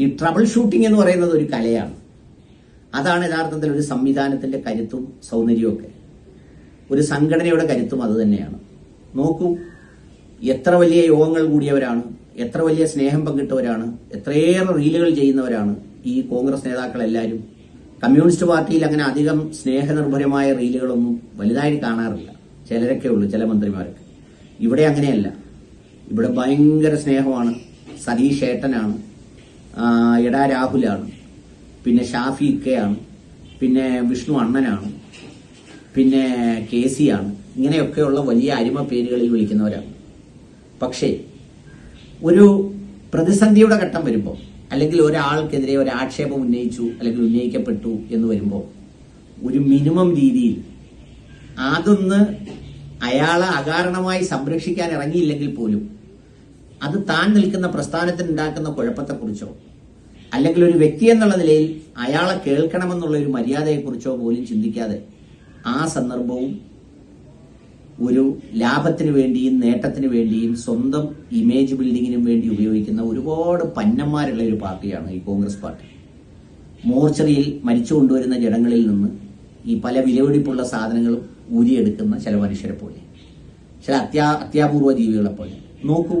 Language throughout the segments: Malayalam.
ഈ ട്രബിൾ ഷൂട്ടിംഗ് എന്ന് പറയുന്നത് ഒരു കലയാണ്. അതാണ് യഥാർത്ഥത്തിൽ ഒരു സംവിധാനത്തിന്റെ കരുത്തും സൗന്ദര്യവും ഒക്കെ. ഒരു സംഘടനയുടെ കരുത്തും അത് തന്നെയാണ്. നോക്കൂ എത്ര വലിയ യോഗങ്ങൾ കൂടിയവരാണ് എത്ര വലിയ സ്നേഹം പങ്കിട്ടവരാണ് എത്രയേറെ റീലുകൾ ചെയ്യുന്നവരാണ് ഈ കോൺഗ്രസ് നേതാക്കളെല്ലാവരും കമ്മ്യൂണിസ്റ്റ് പാർട്ടിയിൽ അങ്ങനെ അധികം സ്നേഹനിർഭരമായ റീലുകളൊന്നും വലുതായി കാണാറില്ല. ചിലരൊക്കെ ഉള്ളൂ ചില മന്ത്രിമാരൊക്കെ. ഇവിടെ അങ്ങനെയല്ല. ഇവിടെ ഭയങ്കര സ്നേഹമാണ്. സതീഷ് ഏട്ടനാണ്. എടാ രാഹുലാണ്. പിന്നെ ഷാഫി ഇക്കയാണ്. പിന്നെ വിഷ്ണു അണ്ണനാണ്. പിന്നെ കെ സി ആണ് ഇങ്ങനെയൊക്കെയുള്ള വലിയ അരിമ പേരുകളിൽ വിളിക്കുന്നവരാണ്. പക്ഷേ ഒരു പ്രതിസന്ധിയുടെ ഘട്ടം വരുമ്പോൾ അല്ലെങ്കിൽ ഒരാൾക്കെതിരെ ഒരു ആക്ഷേപം ഉന്നയിച്ചു അല്ലെങ്കിൽ ഉന്നയിക്കപ്പെട്ടു എന്ന് വരുമ്പോൾ ഒരു മിനിമം രീതിയിൽ അതൊന്ന് അയാളെ അകാരണമായി സംരക്ഷിക്കാൻ ഇറങ്ങിയില്ലെങ്കിൽ പോലും അത് താൻ നിൽക്കുന്ന പ്രസ്ഥാനത്തിന് ഉണ്ടാക്കുന്ന കുഴപ്പത്തെക്കുറിച്ചോ അല്ലെങ്കിൽ ഒരു വ്യക്തി എന്നുള്ള നിലയിൽ അയാളെ കേൾക്കണമെന്നുള്ള ഒരു മര്യാദയെക്കുറിച്ചോ പോലും ചിന്തിക്കാതെ ആ സന്ദർഭവും ഒരു ലാഭത്തിന് വേണ്ടിയും നേട്ടത്തിന് വേണ്ടിയും സ്വന്തം ഇമേജ് ബിൽഡിങ്ങിനും വേണ്ടി ഉപയോഗിക്കുന്ന ഒരുപാട് പന്നന്മാരുള്ള ഒരു പാർട്ടിയാണ് ഈ കോൺഗ്രസ് പാർട്ടി. മോർച്ചറിയിൽ മരിച്ചു കൊണ്ടുവരുന്ന ജനങ്ങളിൽ നിന്ന് ഈ പല വിലപിടിപ്പുള്ള സാധനങ്ങളും ഊരിയെടുക്കുന്ന ചില മനുഷ്യരെ പോലെ ചില അത്യാ അത്യാപൂർവ ജീവികളെ പോലെ. നോക്കൂ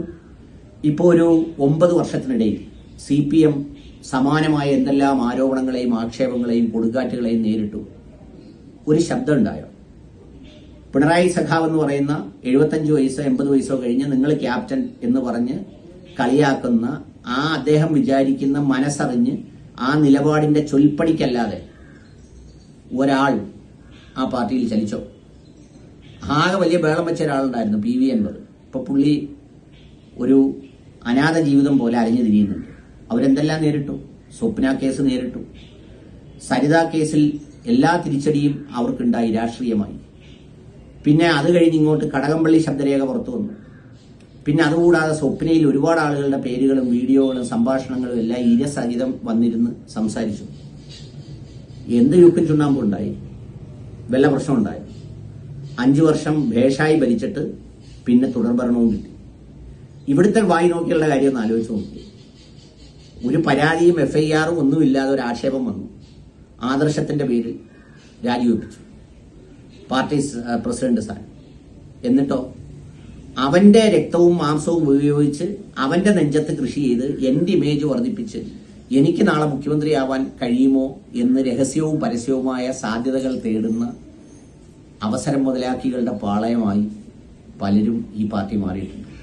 ഇപ്പോൾ ഒരു ഒമ്പത് വർഷത്തിനിടയിൽ സി പി എം സമാനമായ എന്തെല്ലാം ആരോപണങ്ങളെയും ആക്ഷേപങ്ങളെയും കൊടുങ്കാറ്റുകളെയും നേരിട്ടു. ഒരു ശബ്ദം ഉണ്ടായോ പിണറായി സഖാവ് എന്ന് പറയുന്ന എഴുപത്തഞ്ച് വയസ്സോ എൺപത് വയസ്സോ കഴിഞ്ഞ് നിങ്ങൾ ക്യാപ്റ്റൻ എന്ന് പറഞ്ഞ് കളിയാക്കുന്ന ആ അദ്ദേഹം വിചാരിക്കുന്ന മനസ്സറിഞ്ഞ് ആ നിലപാടിന്റെ ചൊൽപ്പടിക്കല്ലാതെ ഒരാൾ ആ പാർട്ടിയിൽ ചലിച്ചോ? ആകെ വലിയ ബേളം വെച്ച ഒരാളുണ്ടായിരുന്നു പി വി അൻവർ. ഇപ്പൊ പുള്ളി ഒരു അനാഥ ജീവിതം പോലെ അലഞ്ഞു തിരിയുന്നുണ്ട്. അവരെന്തെല്ലാം നേരിട്ടു? സ്വപ്ന കേസ് നേരിട്ടു. സരിത കേസിൽ എല്ലാ തിരിച്ചടിയും അവർക്കുണ്ടായി രാഷ്ട്രീയമായി. പിന്നെ അത് കഴിഞ്ഞ് ഇങ്ങോട്ട് കടകംപള്ളി ശബ്ദരേഖ പുറത്തു വന്നു. പിന്നെ അതുകൂടാതെ സ്വപ്നയിൽ ഒരുപാട് ആളുകളുടെ പേരുകളും വീഡിയോകളും സംഭാഷണങ്ങളും എല്ലാം ഇരസഹിതം വന്നിരുന്ന് സംസാരിച്ചു. എന്ത് യുക്കും ചുണ്ണാമ്പുണ്ടായി വല്ല പ്രശ്നമുണ്ടായി? അഞ്ചു വർഷം ഭേഷായി ഭരിച്ചിട്ട് പിന്നെ തുടർഭരണവും കിട്ടി. ഇവിടുത്തെ വായി നോക്കിയുള്ള കാര്യം ഒന്ന് ആലോചിച്ച് നോക്കി. ഒരു പരാതിയും എഫ് ഐ ആറും ഒന്നുമില്ലാതെ ഒരു ആക്ഷേപം വന്നു. ആദർശത്തിന്റെ പേരിൽ രാജിവെപ്പിച്ചു. പാർട്ടി പ്രസിഡന്റ് സ്ഥാനം. എന്നിട്ടോ അവന്റെ രക്തവും മാംസവും ഉപയോഗിച്ച് അവന്റെ നെഞ്ചത്ത് കൃഷി ചെയ്ത് എന്റെ ഇമേജ് വർദ്ധിപ്പിച്ച് എനിക്ക് നാളെ മുഖ്യമന്ത്രിയാവാൻ കഴിയുമോ എന്ന് രഹസ്യവും പരസ്യവുമായ സാധ്യതകൾ തേടുന്ന അവസരം മുതലാക്കികളുടെ പാളയമായി പലരും ഈ പാർട്ടി മാറിയിട്ടുണ്ട്.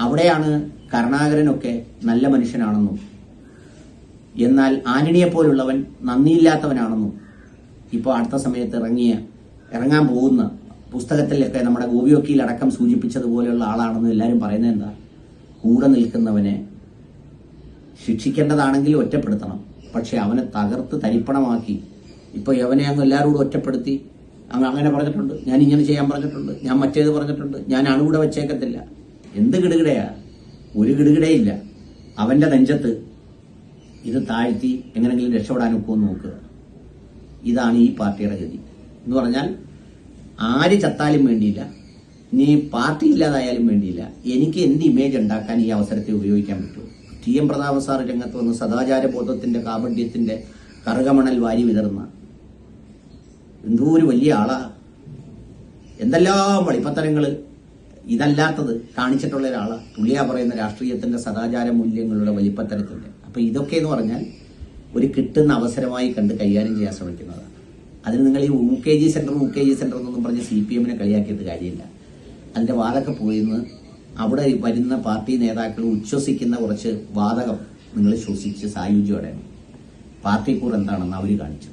അവിടെയാണ് കരുണാകരനൊക്കെ നല്ല മനുഷ്യനാണെന്നും. എന്നാൽ ആന്റണിയെ പോലുള്ളവൻ നന്ദിയില്ലാത്തവനാണെന്നും ഇപ്പോൾ അടുത്ത സമയത്ത് ഇറങ്ങിയ ഇറങ്ങാൻ പോകുന്ന പുസ്തകത്തിലൊക്കെ നമ്മുടെ ഗോപി അടക്കം സൂചിപ്പിച്ചതുപോലെയുള്ള ആളാണെന്ന് എല്ലാവരും പറയുന്നത് എന്താ? കൂടെ നിൽക്കുന്നവനെ ശിക്ഷിക്കേണ്ടതാണെങ്കിൽ ഒറ്റപ്പെടുത്തണം. പക്ഷെ അവനെ തകർത്ത് തരിപ്പണമാക്കി. ഇപ്പൊ യവനെ അങ്ങ് എല്ലാവരോടും ഒറ്റപ്പെടുത്തി. അങ്ങ് അങ്ങനെ പറഞ്ഞിട്ടുണ്ട്. ഞാൻ ഇങ്ങനെ ചെയ്യാൻ പറഞ്ഞിട്ടുണ്ട്. ഞാൻ മറ്റേത് പറഞ്ഞിട്ടുണ്ട്. ഞാൻ അണുകൂടെ വെച്ചേക്കത്തില്ല. എന്ത് കിടുകിടയാ ഒരു കിടുകിടയില്ല അവന്റെ നെഞ്ചത്ത് ഇത് താഴ്ത്തി എങ്ങനെങ്കിലും രക്ഷപ്പെടാൻ ഒക്കുമെന്ന് നോക്കുക. ഇതാണ് ഈ പാർട്ടിയുടെ ഗതി. എന്ന് പറഞ്ഞാൽ ആര് ചത്താലും വേണ്ടിയില്ല നീ പാർട്ടി ഇല്ലാതായാലും വേണ്ടിയില്ല എനിക്ക് എന്ത് ഇമേജ് ഉണ്ടാക്കാൻ ഈ അവസരത്തെ ഉപയോഗിക്കാൻ പറ്റുമോ? ടി എം പ്രതാപ സാർ രംഗത്ത് വന്ന് സദാചാര ബോധത്തിന്റെ കാപഢ്യത്തിന്റെ കറുകമണൽ വാരി വിതർന്ന എന്തോ ഒരു വലിയ ആളാ. എന്തെല്ലാം വളിപ്പത്തരങ്ങൾ. ഇതല്ലാത്തത് കാണിച്ചിട്ടുള്ള ഒരാളാണ് പുള്ളിയാ പറയുന്ന രാഷ്ട്രീയത്തിന്റെ സദാചാര മൂല്യങ്ങളുടെ വലിപ്പത്തരത്തിന്റെ. അപ്പൊ ഇതൊക്കെ എന്ന് പറഞ്ഞാൽ ഒരു കിട്ടുന്ന അവസരമായി കണ്ട് കൈകാര്യം ചെയ്യാൻ ശ്രമിക്കുന്നതാണ്. അതിന് നിങ്ങൾ ഈ U K G centre U K G centre എന്നൊന്നും പറഞ്ഞ് സി പി എമ്മിനെ കളിയാക്കിയത് കാര്യമില്ല. അതിന്റെ വാദൊക്കെ പോയിന്ന് അവിടെ വരുന്ന പാർട്ടി നേതാക്കൾ ഉച്ഛ്വസിക്കുന്ന കുറച്ച് വാതകം നിങ്ങൾ ശ്വസിച്ച് സായുജ്യോടെ. പാർട്ടി കൂർ എന്താണെന്ന് അവർ കാണിച്ചു.